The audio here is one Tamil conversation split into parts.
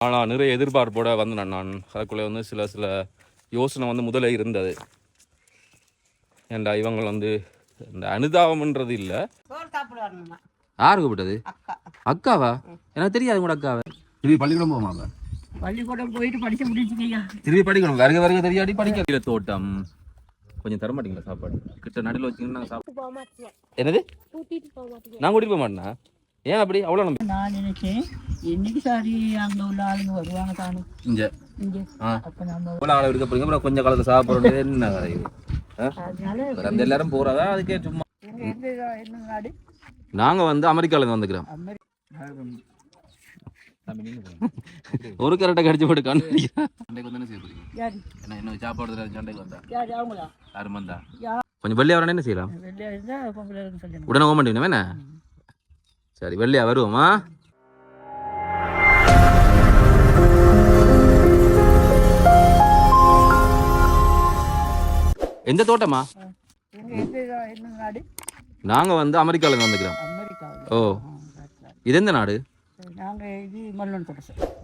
ஆனால் நிறைய எதிர்பார்ப்போட வந்தேன் நான் அதுக்குள்ளே வந்து சில சில யோசனை வந்து முதல்ல இருந்தது. ஏண்டா இவங்க வந்து இந்த அனுதாபம்ன்றது இல்லை. யாரு கூப்பிட்டது அக்கா அக்காவா? எனக்கு தெரியாது கூட அக்காவை. திரும்பி பள்ளிக்கூடம் போவாங்க பள்ளிக்கூடம் போயிட்டு படிக்க முடிஞ்சுக்கய்யா திரும்பி படிக்கணும். வருக வருக தெரியாடி படிக்க. தோட்டம். கொஞ்சம் தர மாட்டீங்களா சாப்பாடு? கிட்ட நடுவில் வச்சுக்கிட்டு நாங்கள் சாப்பிட்டு என்னது? நான் கூட்டிட்டு போக மாட்டேனா? ஏன் அப்படி? அவ்வளோ நம்பி நான் நினைச்சேன் என்னைக்கு சாரி அங்க உள்ள ஆளுங்க வருவாங்க தானே? இங்கே. இங்க. அப்ப நம்ம இவ்வளோ ஆளை இருக்க போறீங்க அப்புறம் கொஞ்சம் காலத்தில் சாப்பிட்றது என்ன கதை இது? அந்த எல்லாரும் போறதா அதுக்கே சும்மா. உங்க எந்த என்ன நாடு? நாங்க வந்து அமெரிக்கால இருந்து வந்துக்கிறோம். அமெரிக்கா ஒரு கரெக்டாக கடிச்சு போட்டு சண்டைக்கு என்ன என்ன சாப்பாடு சண்டைக்கு வந்தா? யாரும் வந்தா? கொஞ்சம் வெள்ளையா வரணும் என்ன செய்யலாம்? உடனே மாட்டேங்க என்ன? சரி வெள்ளையா வருவோமா? எந்த தோட்டமா நாங்க வந்து அமெரிக்கால இருந்து வந்துக்கிறோம் ஓ இது எந்த நாடு?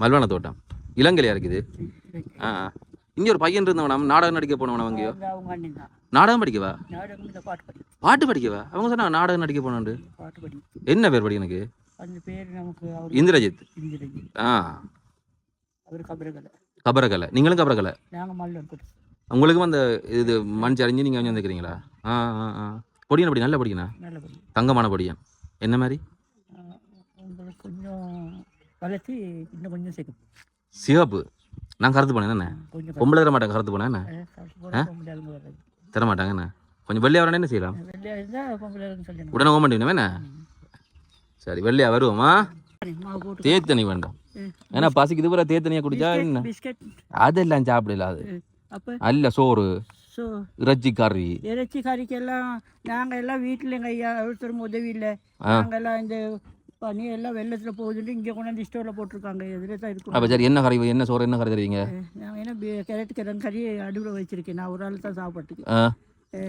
மல்வான தோட்டம் இளங்கலையா இருக்குது? ஆ. இங்க ஒரு பையன் இருந்தவன்? நாடகம் நடிக்க போனவன் அவங்க நாடகம் படிக்கவா? பாட்டு படி படிக்கவா? அவங்க சொன்னா நாடகம் நடிக்க போனாண்டு. பாட்டு படி என்ன பேர் படி எனக்கு? அந்த பேர் நமக்கு அவர் இந்திரஜித். இந்திரஜி ஆ. அவர் கபரகலை. கபரகலை. நீங்களும் கபரகலை? நாங்க மல்லன் கொடசு உங்களுக்கும் அந்த இது மண் சரிஞ்சு நீங்கள் வந்து வந்துக்கிறீங்களா ஆ ஆ ஆ. பொடியன் படி நல்ல படிக்கணா நல்லபடி தங்கமான பொடியன். என்ன மாதிரி? கொஞ்சம் வளர்த்தி இன்னும் கொஞ்சம் சேர்க்கும் சிவப்பு. நான் கருத்து போனேன் என்ன? பொம்பளை தர மாட்டேன் கருத்து போனேன் என்ன? தர மாட்டாங்க என்ன? கொஞ்சம் வெள்ளையா வரணும் என்ன செய்யலாம்? உடனே போக மாட்டேன் என்ன? சரி வெள்ளையா வருவோமா? தேத்தனி வேண்டாம். ஏன்னா பசிக்குது பூரா தேத்தனியா குடிச்சா என்ன? அதெல்லாம் சாப்பிடல அது. அல்ல சோறு இறைச்சி கறி. இறைச்சி கறிக்கெல்லாம் நாங்கள் எல்லாம் வீட்டில் எங்கள் ஐயா ஒருத்தரும் உதவி இல்லை. நாங்கள் எல்லாம் இந்த பனி எல்லாம் வெள்ளத்தில் போகுதுன்னு இங்கே கொண்டாந்து ஸ்டோரில் போட்டிருக்காங்க. இதில் தான் இருக்கும் அப்போ சரி என்ன கறி என்ன சோறு என்ன கறி தருவீங்க? நான் என்ன கேரட் கிழங்கு கறி அடுப்பில் வச்சிருக்கேன். நான் ஒரு ஆள் தான் சாப்பாட்டுக்கு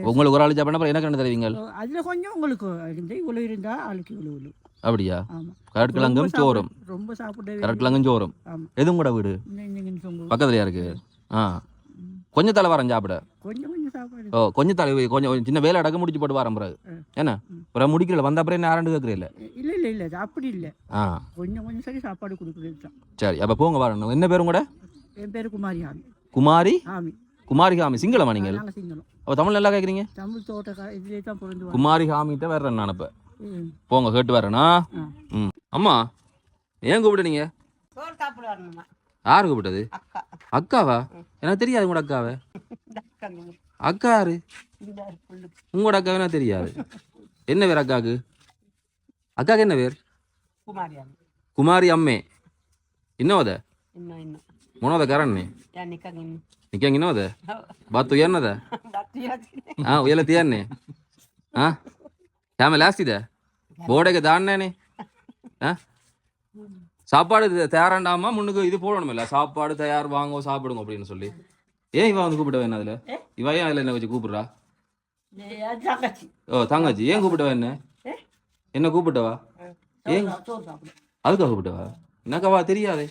உங்களுக்கு ஒரு ஆள் சாப்பிட அப்புறம் எனக்கு என்ன தருவீங்க? அதில் கொஞ்சம் உங்களுக்கு இருந்து இவ்வளோ இருந்தால் ஆளுக்கு இவ்வளோ இவ்வளோ அப்படியா? கரட்கிழங்கும் சோறும். ரொம்ப சாப்பிடவே கரட்கிழங்கும் சோறும். எதுவும் கூட வீடு? பக்கத்துலயா இருக்கு? ஆ. கொஞ்சம் தலை வரேன் சாப்பிட. கொஞ்சம் கொஞ்சம் சாப்பாடு ஓ கொஞ்சம் தலை கொஞ்சம் சின்ன வேலை அடக்க முடிச்சு போட்டு வரேன் பிறகு. என்ன பிறகு முடிக்கல வந்த அப்புறம் என்ன ஆரண்டு கேட்குறீல்ல இல்லை இல்லை இல்லை அப்படி இல்லை. ஆ. கொஞ்சம் கொஞ்சம் சரி சாப்பாடு கொடுக்குறது சரி அப்போ போங்க வரணும் என்ன பேரும் கூட என் பேர் குமாரி? ஆமி. குமாரி ஆமி குமாரி ஹாமி சிங்களமா நாங்கள் சிங்களம். அப்போ தமிழ் நல்லா கேட்குறீங்க தமிழ் தோட்ட இதுலேயே தான் பிறந்து குமாரி ஹாமிகிட்ட வர்றேன் நான் இப்போ போங்க கேட்டு வரேனா? ம். அம்மா ஏன் கூப்பிட்டீங்க யார் கூப்பிட்டது? அக்காவா? எனக்கு தெரியாது உங்களோட அக்காவை. அக்கா யாரு? உங்களோட அக்காவை எனக்கு தெரியாது. என்ன பேர் அக்காவுக்கு அக்காவுக்கு என்ன பேர்? குமாரி அம்மே. இன்னும் அதை? මොනවද කරන්නේ? දැන් නිකන් ඉන්නේ. නිකන් ඉනවද? ඔව්. බත් උයන්නද? බත් උයන්නේ. ආ උයලා තියන්නේ. ආ? තාම ஆ சாப்பாடு தயாராண்டாமா முன்னுக்கு இது போடணுமில்ல சாப்பாடு தயார் வாங்கோ சாப்பிடுங்க அப்படின்னு சொல்லி ஏன் இவன் வந்து கூப்பிட்ட வேணும் அதுல இவ ஏன் அதுல என்ன வச்சு கூப்பிடுறா ஓ தங்கச்சி ஏன் கூப்பிட்டவா என்ன என்ன கூப்பிட்டவா ஏன் அதுக்காக கூப்பிட்டவா என்னக்கவா தெரியாதே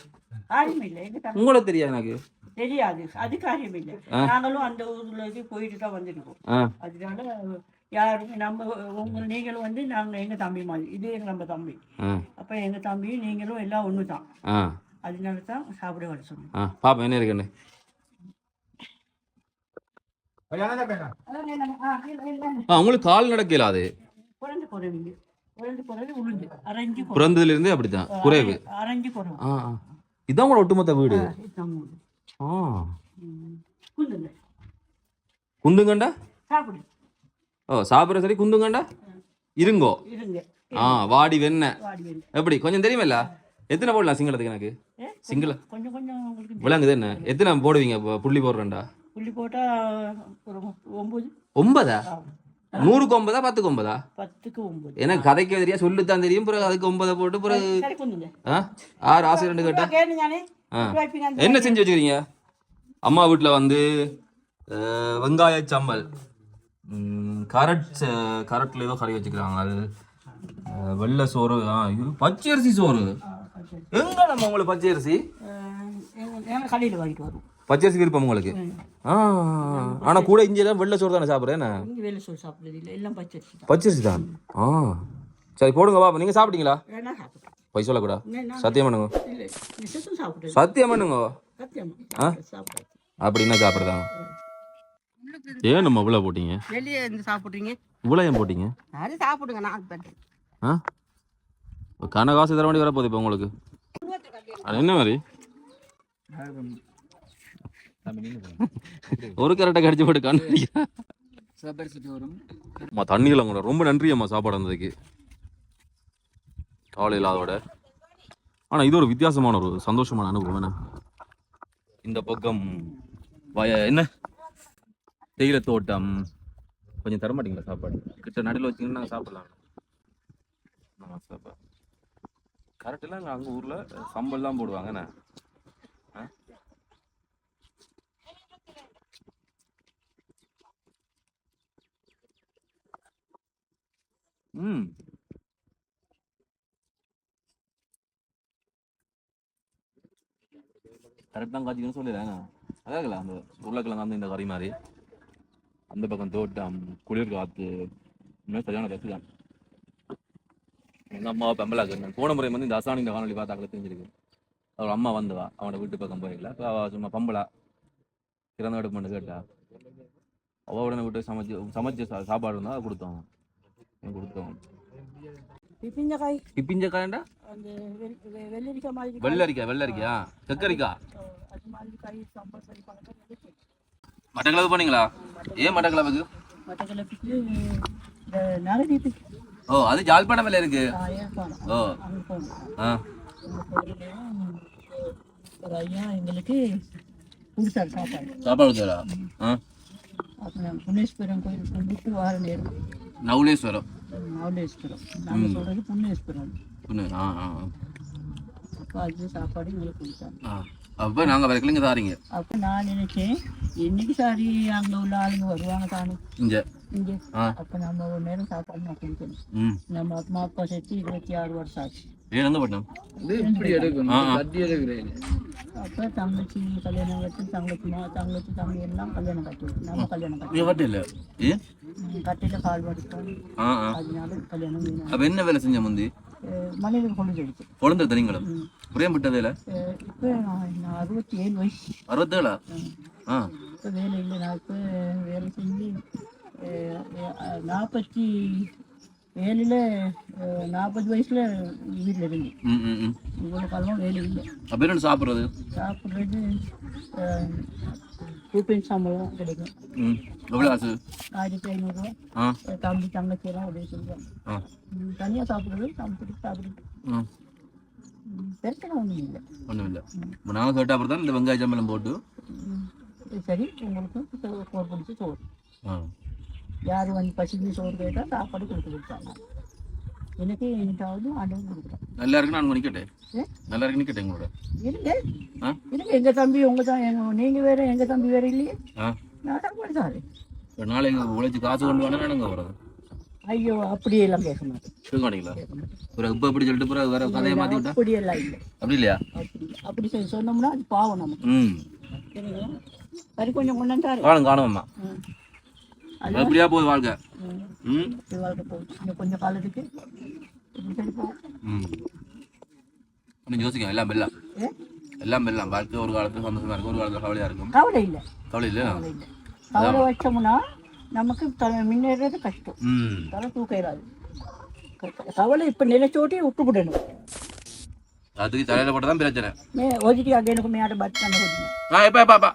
எங்க உங்களுக்கு தெரியாது எனக்கு. தெரியாது அது காரியம் இல்லை நாங்களும் அந்த ஊர்ல இருந்து போயிட்டு தான் வந்திருக்கோம். அதனால யாரும் நம்ம உங்க நீங்களும் வந்து நாங்கள் எங்கள் தம்பி மாதிரி இது எங்க நம்ம தம்பி. அப்போ எங்கள் தம்பியும் நீங்களும் எல்லாம் ஒன்று தான் ஆ. அதனால தான் சாப்பிட வர சொன்னோம். பாப்பா என்ன இருக்குன்னு? ஆ உங்களுக்கு கால் நடக்கல அது? குறைஞ்சு குறைவிங்க குறைஞ்சு குறைவு உளுந்து. அரைஞ்சு குறை பிறந்ததுல இருந்தே அப்படித்தான். குறைவு. அரைஞ்சு குறைவு. இதான் உங்களோட ஒட்டுமொத்த வீடு. ஆ குந்துங்கண்டா? ஓ சாப்பிட்ற சரி குந்துங்கண்டா? இருங்கோ. ஆ வாடி வேறு எப்படி கொஞ்சம் தெரியுமில்ல? எத்தனை போடலாம் சிங்களத்துக்கு எனக்கு? சிங்கள கொஞ்சம் கொஞ்சம் விளங்குது என்ன? எத்தனை போடுவீங்க? புள்ளி போடுறேன்டா. புள்ளி போட்டால் ஒரு ஒம்பது. ஒன்பதா நூறுக்கு ஒன்பதா பத்துக்கு ஒன்பதா? பத்துக்கு ஒம்பது எனக்கு கதைக்கு தெரியா சொல்லுத்தான் தெரியும். பிறகு அதுக்கு ஒன்பதை போட்டு பிறகு ஆறு ஆசை ரெண்டு கேட்டா? என்ன செஞ்சு வச்சுக்கிறீங்க? அம்மா வீட்டில் வந்து வெங்காய சம்பல் ம், கரட் கரட்ல ஏதோ கறி வச்சுக்கிறாங்க. அது வெள்ளை சோறு பச்சரிசி சோறு. எங்க நம்ம உங்களுக்கு பச்சரிசி? கடையில் வாங்கிட்டு வருவோம் பச்சரிசி விருப்பம் உங்களுக்கு? ஆ ஆனா கூட இஞ்சியெல்லாம் வெள்ளை சோறு தானே சாப்பிட்றேன் சாப்பிட்றது இல்லை எல்லாம் பச்சரிசி தான். பச்சரிசி தான்? ஆ. சரி போடுங்க பாப்பா நீங்க சாப்பிட்டீங்களா? பொய் சொல்லக்கூடா. சத்தியம் பண்ணுங்க. சத்தியம் பண்ணுங்க. சத்தியமா சாப்பிட்றது? அப்படின்னா சாப்பிடுதாங்க ஏன் நம்ம இவ்வளோ போட்டீங்க? வெளியே இருந்து சாப்பிட்றீங்க? இவ்வளோ ஏன் போட்டீங்க? அது சாப்பிடுங்க நான் ஆ? கன காசு தர வேண்டி வரப்போகுது இப்போ உங்களுக்கு. அது என்ன மாதிரி? ஒரு கரெக்டாக கடிச்சு போட்டு அம்மா தண்ணியில் கூட ரொம்ப நன்றி அம்மா சாப்பாடு வந்ததுக்கு. கவலை இல்லாதோட ஆனால் இது ஒரு வித்தியாசமான ஒரு சந்தோஷமான அனுபவம் என்ன? இந்த பக்கம் வய என்ன? தேயிலை தோட்டம். கொஞ்சம் தர மாட்டீங்களா சாப்பாடு? கிட்ட நடுவில் வச்சிங்கன்னா நாங்கள் சாப்பிடலாம். ஆமாம் சாப்பாடு. கரெக்டில் அங்கே அங்கே ஊரில் சம்பல் தான் போடுவாங்க என்ன ஆ? ம். கரெக்ட் தான் காய்ச்சிக்கணும்னு சொல்லிடுறேன் அதான் அந்த உருளைக்கிழங்கு வந்து இந்த கறி மாதிரி. அந்த பக்கம் தோட்டம் குளிர் காற்று இன்னும் சரியான ரசி தான். எங்கள் அம்மாவை பெம்பலாக்கு போன முறை வந்து இந்த அசானி இந்த காணொலி பார்த்தாக்களை தெரிஞ்சிருக்கு. அவர் அம்மா வந்துவா அவனோட வீட்டு பக்கம் போயிடல இப்போ அவ சும்மா பம்பளா. பிறந்த வீடு பண்ணு கேட்டா. அவ உடனே விட்டு சமைச்சு சமைச்ச சா- சாப்பாடு இருந்தால் கொடுத்தோம். கொடுத்தோம். பிப்பிஞ்சக்காய் பிப்பிஞ்ச காயண்டா அந்த வெள்- வெ- வெள்ளரிக்காய் வெள்ளரிக்காய் வெள்ளரிக்கா செக்கரிக்காய் அது மாதிரி காய் சாம்பார் சரி பழக்கம் இருக்கு. மட்டக்கிழப்பு பண்ணீங்களா? ஏன் நரதீப்பு ஓ அது ஜாழ்ப்பாணம் மேல இருக்கு ஓ. ஆ. எங்களுக்கு கொடுத்தாரு சாப்பாடு. சாப்பாடு? ஆ. அப்போ நாங்கள் புண்ணேஸ்வரம் கோயில் கும்பிட்டு வார நேரம். நவுலேஸ்வரம். நவலேஸ்வரம். நாங்கள் சொல்கிறது புண்ணேஸ்வரம் புண்ணு ஆ ஆ ஆ. அப்போ அது சாப்பாடு எங்களுக்கு கொடுத்தாங்க. ஆ. அப்போ நாங்கள் தாரீங்க அப்போ நான் நினைச்சேன் என்னைக்கு சாரி அங்கே உள்ள ஆளுங்க வருவாங்க தானே. இங்கே. இங்கே. அப்போ நம்ம ஒரு நேரம் சாப்பாடு நான் கொடுக்கணும். நம்ம அம்மா அப்பா சேர்த்து இருபத்தி ஆறு வருஷம் ஆச்சு. ஏன் எந்த பட்டம் ஆ ஆ. அப்போ தங்கச்சி கல்யாணம் கட்டி தங்கச்சி தங்கச்சி தம்பி எல்லாம் கல்யாணம் கட்டி நம்ம கல்யாணம் கட்டி ஏ கட்டில கால் வடிப்போம். ஆ ஆ. அதனால கல்யாணம். அப்போ என்ன வேலை செஞ்ச முந்தி? மனிதர் கொண்டு எடுத்து குழந்தை நீங்களும்? புரியாம விட்ட வேலை? இப்போ நான் அறுபத்தி ஏழு வயசு. அறுபத்தேழா? ஆ. இப்போ வேலை இல்லை நான் இப்போ வேலை செஞ்சு அஹ், அஹ், நாற்பத்தி ஏழில் நாற்பது வயசில் வீட்டில் ம் இவ்வளோ காலமாக வேலை இல்லை. அப்போ சாப்பிட்றது? சாப்பிட்றது கூப்பின் சம்பளம் கிடைக்கும். ம். எவ்வளோ காசு? ஆயிரத்தி ஐநூறுரூவா ஆ. தம்பி தங்கச்சி எல்லாம் உதவி செய்வாங்க ஆ தனியாக சாப்பிட்றது சாப்பிட்டு சாப்பிட்டு பிரச்சனை ஒன்றும் இல்லை. ஒன்றும் இல்லை. நாங்கள் கேட்ட அப்புறம் தான் இந்த வெங்காய சம்பளம் போட்டு. சரி உங்களுக்கு சோ- சோறு பிடிச்சி சோறு. ஆ. யார் வந்து பசிக்கு சோறு கேட்டால் சாப்பாடு கொடுத்து கொடுத்தாங்க எனக்கு எங்கிட்டாவது ஆண்டவன் கொடுக்குறேன் நல்லா இருக்கு நான் நிற்கட்டேன்? நல்லா இருக்கு நிற்கட்டேன் எங்களோட இருங்க. இருங்க எங்கள் தம்பி உங்கள் தான் எங்க நீங்கள் வேறு எங்கள் தம்பி வேறு இல்லையே? நான் தாரு ஒரு நாளைக்கு உழைச்சி காசு கொண்டு வேணா நாங்கள் வர்றது ஐயோ மாட்டேன். கேட்க மாட்டீங்களா? கேட்க மாட்டேன். ஒரு இப்போ இப்படி சொல்லிட்டு பிறகு வேற கதையை மாற்றி விட்டா அப்படியெல்லாம் இல்லை. அப்படி இல்லையா? அப்படி அப்படி சொல்லி சொன்னோம்னா அது பாவம் நமக்கு. ம். சரிங்களா? சரி கொஞ்சம் கொண்டாண்டாரு காணும் காணும்மா எப்படியா போகுது வாழ்க்கை? ம். வாழ்க்கை போகுது. கொஞ்சம் காலத்துக்கு. ம். யோசிக்க எல்லாம் பெல்லாம் எல்லாம் பெல்லாம் வாழ்க்கை ஒரு காலத்துல சந்தோஷமா இருக்கும் ஒரு காலத்துல கவலையா இருக்கும். கவலை இல்லை. கவலை இல்லை. கவலை வச்சோம்னா நமக்கு முன்னேறது கஷ்டம். தலை தூக்க இயலாது க- கவலை இப்போ நிலைச்சோட்டி விட்டுவிடணும் அதுக்கு தலையில போட்டு தான் பிரச்சனை ஒதுக்கி அங்கே எனக்கு மேட பட் பண்ண ஒதுங்க ஆ எப்பா எப்பா எப்பா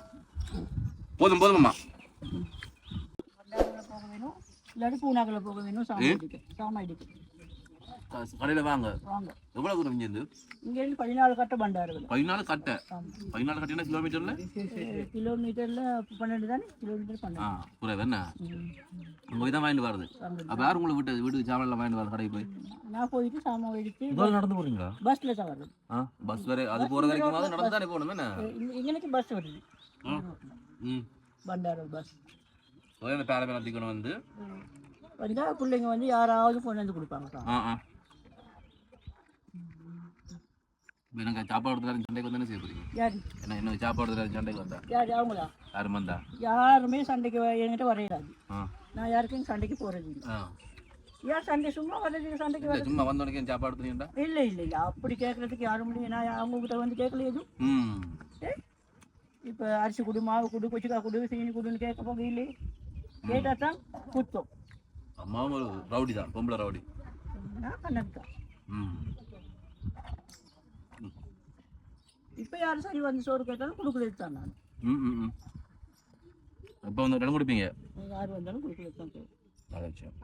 போதும் போதும்மா இல்லாட்டி பூனாக்கில் போக வேணும் கடையில வாங்க. வாங்க. எவ்வளவு தூரம் இங்கேருந்து இங்கேருந்து பதினாலு கட்ட பண்டாருகள் பதினாலு கட்டை? பதினாலு கட்டினா கிலோமீட்டர்ல கிலோமீட்டரில் பன்னெண்டு தானே? கிலோமீட்டர் ஆ என்ன? ம். உங்க போய் தான் வாங்கிட்டு வருது. அப்ப யார் உங்களை வீட்டு வீட்டுக்கு சாமான்ல வாங்கிட்டு வர கடைக்கு போய்? நான் போயிட்டு சாமான் எடுத்து நடந்து போறீங்களா? பஸ்ஸில் தான் வருது ஆ பஸ் வரை அது போற வரைக்கும் நடந்து தானே போகணும் என்ன? எங்களுக்கு பஸ் வருது. ம். பண்டாரம் பஸ் ஒரே அந்த பேர பேர தூக்கணும் வந்து வந்தால் பிள்ளைங்க வந்து யாராவது கொண்டு வந்து கொடுப்பாங்க. ஆ ஆ. எனக்கு சாப்பாடு சண்டைக்கு வந்தானே செய்ய போறீங்க? யார்? என்ன என்ன சாப்பாடு சண்டைக்கு வந்தா? யார் அவங்களா? யாரும் வந்தா யாருமே சண்டைக்கு என்கிட்ட வரையாது நான் யாருக்கும் சண்டைக்கு ஆ. ஏன் சண்டை சும்மா வர்றதுக்கு சண்டைக்கு வர சும்மா வந்தோடனே சாப்பாடு கொடுத்தீங்கடா இல்லை இல்லை இல்லை. அப்படி கேட்கறதுக்கு யாரும் முடியும் நான் அவங்க கிட்ட வந்து கேட்கல எதுவும். இப்போ அரிசி குடு மாவு குடு கொச்சிக்கா குடு சீனி குடுன்னு கேட்க போக இல்லை கேட்டால் தான் குத்தம் அம்மாவும் ஒரு ரவுடி. தான் பொம்பளை ரவுடி இப்போ யாரும் சரி வந்து சோறு கேட்டாலும் கொடுக்குறது தான் நான். ம் இப்போ வந்து இடம் கொடுப்பீங்க? யார் வந்தாலும் கொடுக்குறது தான். நல்ல விஷயம்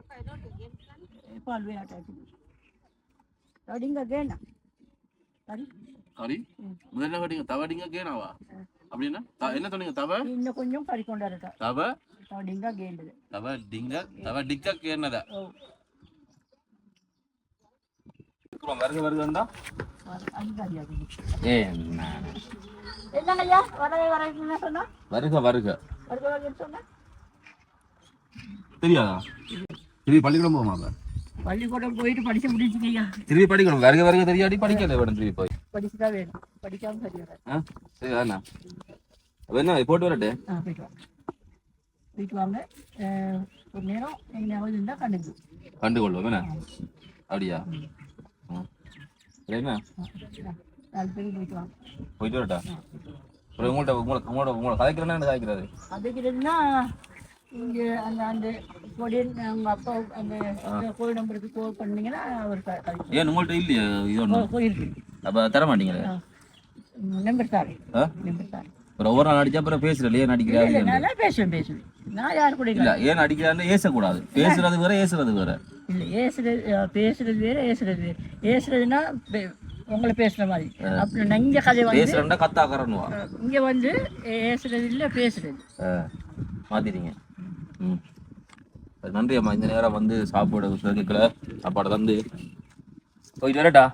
பால் கேண்ணா சரி. கறி? முதல்ல கட்டிங்க தவடிங்க கேனாவா? அப்படின்னா என்ன? சொன்னீங்க? தவ? இன்னும் கொஞ்சம் கறி கொண்டாடட்டா தவ? கேண்டது. தவ டிங்க தவ டிக்க கேனதா ஓ. வருக ஏ ஐயா வரவே சொன்னா? வருக வருக. வருக வரன்னு சொன்னா? தெரியாதா? திரும்பி பள்ளிக்கூடம் போமாங்க பள்ளிக்கூடம் போயிட்டு படிச்சு முடிச்சுங்க ஐயா திரும்பி படிக்கணும். வருக வருக தெரியாடி படிக்கல வேணும் திரும்பி போய். படிச்சுதான் வேணும். படிக்காம சரி வராது ஆ சரி வேணா அப்ப என்ன போட்டு வரட்டு? ஆ போயிட்டு வாங்க போயிட்டு வாங்க ஒரு நேரம் எங்கேயாவது இருந்தால் கண்டுக்கு. கண்டுகொள்வோம் என்ன? அப்படியா. சரி என்ன? நாலு பேரும் போயிட்டு வாங்க போயிட்டு வரட்டா? அப்புறம் உங்கள்கிட்ட உங்களை உங்களோட உங்களை கதைக்கிறேன்னா என்ன கதைக்கிறாரு அதுக்குன்னா இங்கே அந்த அந்த கொடியன் அவங்க அப்பா அந்த கோயில் நம்பருக்கு கோல் பண்ணீங்கன்னா அவர் ஏன் உங்கள்கிட்ட இல்லையா? இது ஒன்று போயிருக்கு அப்போ தர மாட்டீங்களே? நம்பர் ஆ? நம்பர் தாரு அப்புறம் ஒவ்வொரு நாள் அடிச்சா அப்புறம் பேசுறல ஏன் அடிக்கிறா இல்லை நல்லா பேசுவேன் பேசுவேன். நான் யார் கூட இல்ல ஏன் அடிக்கிறான்னு ஏசக்கூடாது. பேசுறது வேற ஏசுறது வேற. இல்லை ஏசுறது பேசுறது வேற ஏசுறது வேற. ஏசுறதுன்னா உங்களை பேசுற மாதிரி. அப்புறம் இங்கே கதை வந்து பேசுறா கத்தாக்கறன்னுவா அஹ், இங்க வந்து ஏசுறது இல்லை பேசுறது. மாத்திட்டீங்க. நன்றி அம்மா. இந்த நேரம் வந்து சாப்பாடு கேட்கல சாப்பாடு தந்து. போயிட்டு வரட்டா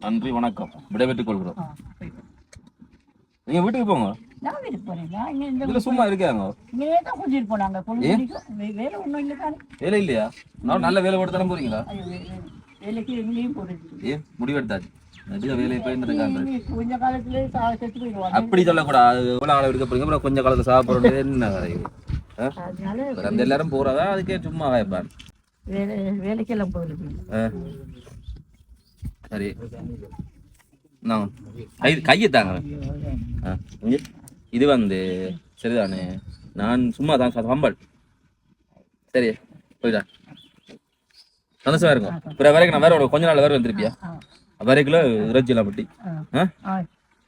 நன்றி வணக்கம். விடைபெற்றுக் கொள்கிறோம். நீங்க வீட்டுக்கு போங்க. நான் இந்த சும்மா இருக்காங்க இங்கே தான் கொஞ்சம் போனாங்க. பொழுது வரைக்கும். வே- வேலை ஒன்றும் இல்லை தானே. வேலை இல்லையா? நான் நல்ல வேலை போட்டு தானே போறீங்களா? வேலைக்கு எங்கேயும் போறது ஏன்? முடிவெடுத்தாச்சு. கொஞ்ச காலத்துல செத்து போயிடுவாங்க. அப்படி சொல்லக்கூடாது. எவ்வளோ ஆளை எடுக்க போறீங்க? அப்புறம் காலத்துல சாப்பிட்றது என்ன அந்த எல்லாரும் போறதா? அதுக்கே சும்மா வாய்ப்பான். வேலை வேலைக்கெல்லாம் சரி. நான் கை கையை தாங்க ஆ. இது வந்து சரிதானே? நான் சும்மா தான் சம்பள் சரி போயிட்டா சந்தோஷமா இருக்கும் அப்புறம் வரைக்கும் நான் வேற ஒரு கொஞ்ச நாள் வேற வந்திருப்பியா? வரைக்குள்ள இறைச்சியெல்லாம் பட்டி.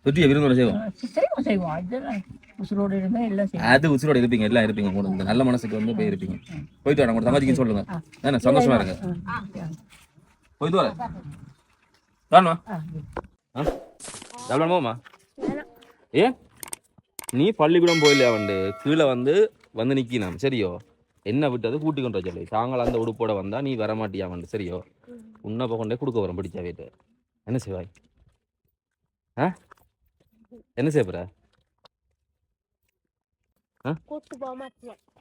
சுற்றிய விருந்தோட செய்வோம். அது உசுரோட இருப்பீங்க எல்லாம் இருப்பீங்க. கூட இந்த நல்ல மனசுக்கு வந்து போய் இருப்பீங்க. போயிட்டு வரேன் கூட தங்கச்சிக்கு சொல்லுங்க. என்ன சந்தோஷமா இருங்க. போயிட்டு வரேன் காணுமா போமா ஏ நீ பள்ளிக்கூடம் போயிலையா வந்து கீழே வந்து வந்து நிற்கினாம் சரியோ? என்ன விட்டது கூட்டி கொண்டு சொல்லி. சாயங்காலம் அந்த உடுப்போட வந்தா நீ வர மாட்டியா வந்து சரியோ? உன்னை கொண்டே கொடுக்க வரேன் பிடிச்சா வீட்டு. என்ன செய்வாய் ஆ? என்ன செய்ய போற?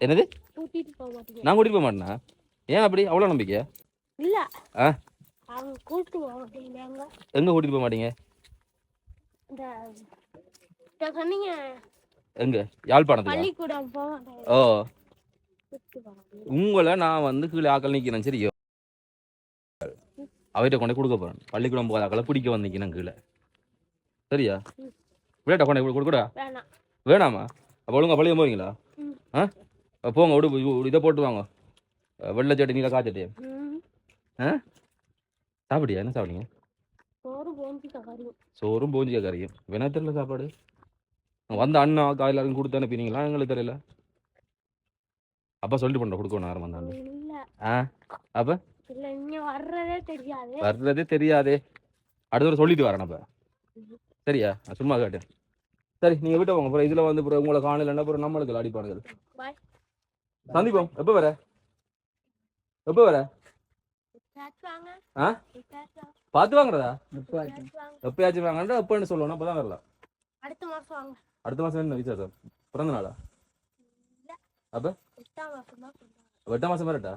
என்னது? நான் கூட்டிட்டு போக மாட்டேனா? ஏன் அப்படி? அவ்வளோ நம்பிக்கை இல்ல. ஆ? எங்கே கூட்டிட்டு போக மாட்டீங்க? எங்க? யாழ்ப்பாணத்துக்கு ஓ. உங்களை நான் வந்து கீழே ஆக்கள் நிற்கிறேன் சரியோ அவர்கிட்ட கொண்டே கொடுக்க போறேன். பள்ளிக்கூடம் போகாத ஆக்களை பிடிக்க வந்து நிற்கிறேன் கீழே. சரியா? விளையாட்ட கொண்டே கொடு கூட வேணாம். அப்போ ஒழுங்கா பள்ளியம் போவீங்களா. ஆ? போங்க விடு இதை போட்டு வாங்க. வெள்ளை சட்டி நீல காய்ச்சட்டி ம், சாப்பிடியா என்ன சாப்பிடுங்க சோறு போஞ்சு கறியும் சோறும் போஞ்சிக்க கறியும். வேணா தெரியல சாப்பாடு. வந்த அண்ணா அக்கா எல்லாரும் கொடுத்து அனுப்பினீங்களா? எங்களுக்கு தெரியல. அப்பா சொல்லிட்டு பண்ண கொடுக்கணும் யாரும் வந்தாங்க ஆ? அப்ப? வர்றதே தெரியாது. வர்றதே தெரியாதே. அடுத்த தடவை சொல்லிட்டு வரேன் அப்ப. சரியா? சும்மா கேட்டேன். சரி நீங்க விட்டு போங்க அப்புறம் இதுல வந்து அப்புறம் உங்களை காணல அப்புறம் நம்மளுக்கு அடிப்பானுகள் பாய் சந்திப்போம். எப்ப வர? எப்ப வர? பார்த்து வாங்குறதா? எப்பயாச்சும் வாங்கண்டா எப்பன்னு சொல்லணும். அப்பதான் வரலாம். அடுத்த மாசம் வாங்க. அடுத்த மாசம் என்ன விசேஷம் பிறந்த நாளா? அப்ப? எட்டாம் மாசம் வரட்டா?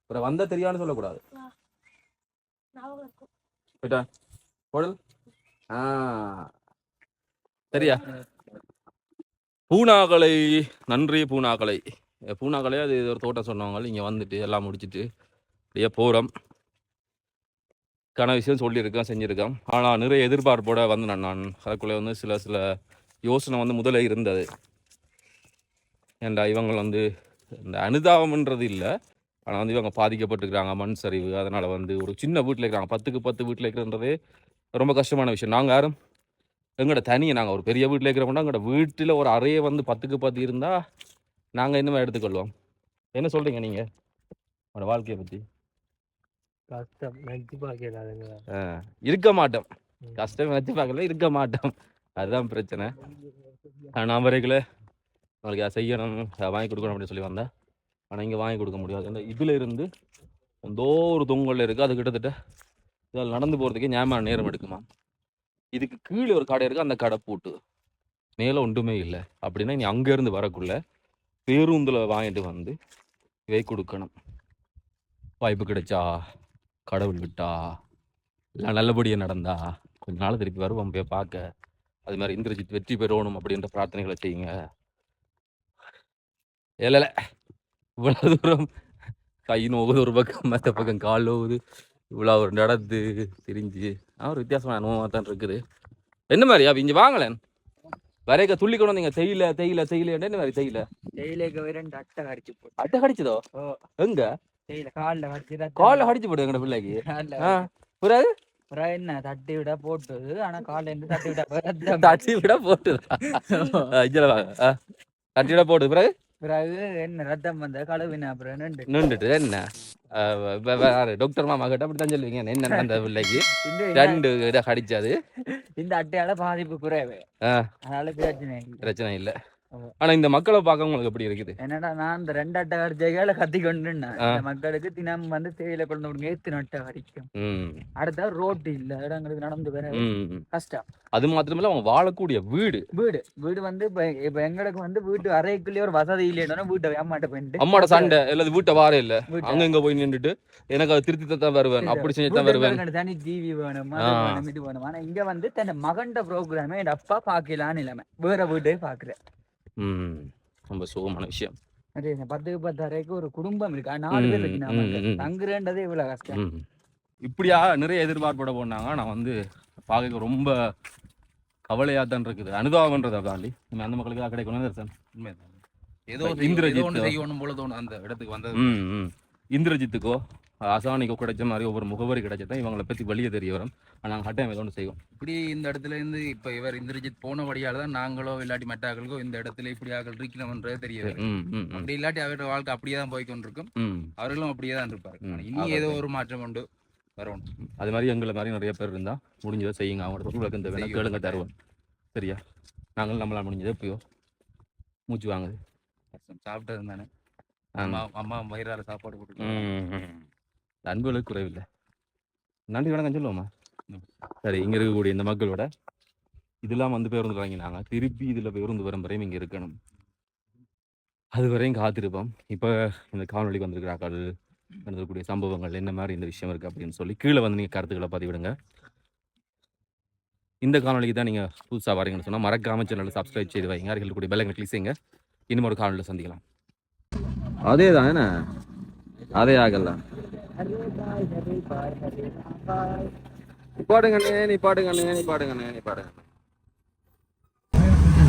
அப்புறம் வந்தா தெரியாதுன்னு சொல்லக்கூடாது. போயிட்டா போடல் ஆ. சரியா? பூனாகலை. நன்றி பூனாகலை. பூனாகலை அது ஒரு தோட்டம் சொன்னவங்க. இங்கே வந்துட்டு எல்லாம் முடிச்சிட்டு அப்படியே போகிறோம் கன விஷயம் சொல்லியிருக்கேன் செஞ்சுருக்கேன் ஆனால் நிறைய எதிர்பார்ப்போட வந்தேன் நான். அதுக்குள்ளே வந்து சில சில யோசனை வந்து முதல்ல இருந்தது. ஏன்டா இவங்க வந்து இந்த அனுதாபம்ன்றது இல்லை. ஆனால் வந்து இவங்க பாதிக்கப்பட்டிருக்கிறாங்க மண் சரிவு. அதனால் வந்து ஒரு சின்ன வீட்டில் இருக்கிறாங்க. பத்துக்கு பத்து வீட்டில் இருக்கிறன்றதே ரொம்ப கஷ்டமான விஷயம். நாங்கள் யாரும் எங்களோட தனியை நாங்கள் ஒரு பெரிய வீட்டில் இருக்கிறோம்னா எங்களோட வீட்டில் ஒரு அறையை வந்து பத்துக்கு பத்து இருந்தால் நாங்கள் இன்னும் எடுத்துக்கொள்வோம்? என்ன சொல்கிறீங்க நீங்கள் உங்களோட வாழ்க்கையை பற்றி கஷ்டம். நினைச்சு பார்க்கலாதுங்க இருக்க மாட்டோம். கஷ்டம் வச்சு பார்க்கல இருக்க மாட்டோம். அதுதான் பிரச்சனை. நான் வரைக்கல உங்களுக்கு அதை செய்யணும் அதை வாங்கி கொடுக்கணும் அப்படின்னு சொல்லி வந்தேன் ஆனால் இங்கே வாங்கி கொடுக்க முடியாது. அந்த இதில் இருந்து எந்தோ ஒரு தொங்கல்ல இருக்குது அது கிட்டத்தட்ட இதில் நடந்து போகிறதுக்கே ஞாபகம் நேரம் எடுக்குமா? இதுக்கு கீழே ஒரு கடை இருக்குது அந்த கடை பூட்டு. மேலே ஒன்றுமே இல்லை. அப்படின்னா நீ அங்கேருந்து வரக்குள்ள பேருந்தில் வாங்கிட்டு வந்து இவை கொடுக்கணும். வாய்ப்பு கிடைச்சா கடவுள் விட்டா இல்லை நல்லபடியாக நடந்தா கொஞ்ச நாள் திருப்பி வருவோம் போய் பார்க்க. அது மாதிரி இந்திரஜித் வெற்றி பெறணும் அப்படின்ற பிரார்த்தனைகளை செய்யுங்க. இல்லைல்ல இவ்வளோ தூரம் கை நோவுது ஒரு பக்கம் மற்ற பக்கம் கால் நோவுது. இவ்வளோ ஒரு நடந்து திரிஞ்சு ஒரு வித்தியாசமான அனுபவமாக தான் இருக்குது. என்ன மாதிரி? அப்போ இங்கே வாங்கலேன் வரைக்க துள்ளி கொண்டு வந்தீங்க. தேயில தேயில தேயில. என்ன மாதிரி தேயில? தேயிலைக்கு ரெண்டு அட்டை கடிச்சு போட்டு. அட்டை கடிச்சதோ. எங்க? தேயிலை காலில் கடிச்சு காலில் கடிச்சு போடு எங்கட பிள்ளைக்கு. பிறகு அப்புறம் என்ன தட்டி விட போட்டுது ஆனா காலில் இருந்து தட்டி விட ரத்தம். தட்டி விட ஆ, தட்டி விட போட்டு பிறகு? பிறகு என்ன ரத்தம் வந்த கழுவின அப்புறம் நின்று நின்றுட்டு என்ன? டாக்டர் மாமா கிட்ட அப்படித்தான் சொல்லுவீங்க என்ன அந்த பிள்ளைக்கு? ரெண்டு இதை கடிச்சாது. இந்த அட்டையால பாதிப்பு குறைவு. அதனால பிரச்சனை இல்லை. பிரச்சனை இல்லை. ஆனா இந்த மக்களை பார்க்க உங்களுக்கு எப்படி இருக்குது? என்னடா நான் இந்த ரெண்டு அட்டை கடிச்சைகளை கத்தி கொண்டு ஆ. இந்த மக்களுக்கு தினம் வந்து தேயிலை கொண்டு விடுங்க எத்தனை அட்டை கடிக்கும் ம். அடுத்த ரோட்டு இல்ல இடங்களுக்கு நடந்து வர கஷ்டம். அது மாத்திரமில்ல அவங்க வாழக்கூடிய வீடு. வீடு. வீடு வந்து இப்ப எங்களுக்கு வந்து வீட்டு அறைக்குள்ளேயே ஒரு வசதி இல்லைன்னா வீட்டை அம்மாட்ட போயிட்டு. அம்மாட சண்டை அல்லது வீட்டை வார இல்ல. அங்க இங்க போய் நின்றுட்டு எனக்கு அது திருத்தி தான் வருவேன் அப்படி செஞ்சு தான் வருவேன். தனி டிவி வேணும் இது வேணும். ஆனா இங்க வந்து தன் மகன்ட ப்ரோக்ராமே என் அப்பா பாக்கலான்னு இல்லாம வேற வீட்டே பாக்குறேன் ம். ரொம்ப சுகமான விஷயம். அது பத்துக்கு பத்து அறைக்கு ஒரு குடும்பம் இருக்கு. நாலு பேர் இருக்கு. தங்குறேன்றதே இவ்வளவு கஷ்டம். இப்படியா நிறைய எதிர்பார்ப்போட போனாங்க. நான் வந்து பார்க்க ரொம்ப கவலையாக தான் இருக்குது அனுதாபன்றதை தாண்டி நம்ம அந்த மக்களுக்கு கிடைக்கணும் தரிசன் உண்மைதான். ஏதோ இந்திரஜித் ஒன்று தான். செய்யணும் போல தோணும் அந்த இடத்துக்கு வந்தது. இந்திரஜித்துக்கோ அசானிக்கோ கிடைச்ச மாதிரி ஒவ்வொரு முகவரி கிடைச்சதான் இவங்களை பற்றி வெளியே தெரிய வரும். நாங்கள் கட்டாயம் ஏதோ ஒன்று செய்வோம். இப்படி இந்த இடத்துல இருந்து இப்ப இவர் இந்திரஜித் போன வழியால தான் நாங்களோ இல்லாட்டி மற்றாக்களுக்கோ இந்த இடத்துல இப்படி ஆக்கள் இருக்கணும்ன்றது தெரியல அப்படி இல்லாட்டி அவரோட வாழ்க்கை அப்படியே தான் போய் கொண்டிருக்கும் அவர்களும் அப்படியே தான் இருப்பார் இனி. ஏதோ ஒரு மாற்றம் உண்டு வரணும் அது மாதிரி எங்களை மாதிரி நிறைய பேர் இருந்தால் முடிஞ்சதை செய்யுங்க. அவங்களோட விளக்கம் தேவை செய்யுங்க. கேளுங்க தருவோம். சரியா? நாங்களும் நம்மளால் முடிஞ்சது எப்பயோ மூச்சு வாங்குது. சாப்பிட்டது தானே. அம்மா அம்மா வயிறால சாப்பாடு போட்டு. அன்புகளுக்கு குறைவில்லை. நன்றி வணக்கம் சொல்லுவோமா. சரி இங்கே இருக்கக்கூடிய இந்த மக்களோட இதெல்லாம் வந்து பேருந்து வாங்கினாங்க திருப்பி இதில் பேருந்து வரும் வரையும் இங்கே இருக்கணும். அது வரையும் காத்திருப்போம். இப்போ இந்த காணொலிக்கு வந்திருக்கிறார்கள் நடந்தக்கூடிய சம்பவங்கள் என்ன மாதிரி இந்த விஷயம் இருக்குது அப்படின்னு சொல்லி கீழே வந்து நீங்கள் கருத்துக்களை பதிவிடுங்க. இந்த காணொலிக்கு தான் நீங்கள் புதுசாக வரீங்கன்னு சொன்னால் மறக்காம சேனலை சப்ஸ்கிரைப் செய்து வைங்க. அருகில் கூடிய பெல்லை கிளிக் செய்யுங்க. இன்னும் ஒரு காணொலியில் சந்திக்கலாம். அதே தான் என்ன? அதே ஆகல. பாடுங்க நீ பாடுங்க நீ பாடுங்க நீ பாடுங்க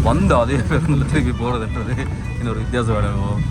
வந்த அதே பேருந்துல திருப்பி போகிறதுன்றது இன்னொரு வித்தியாசம் வேணும்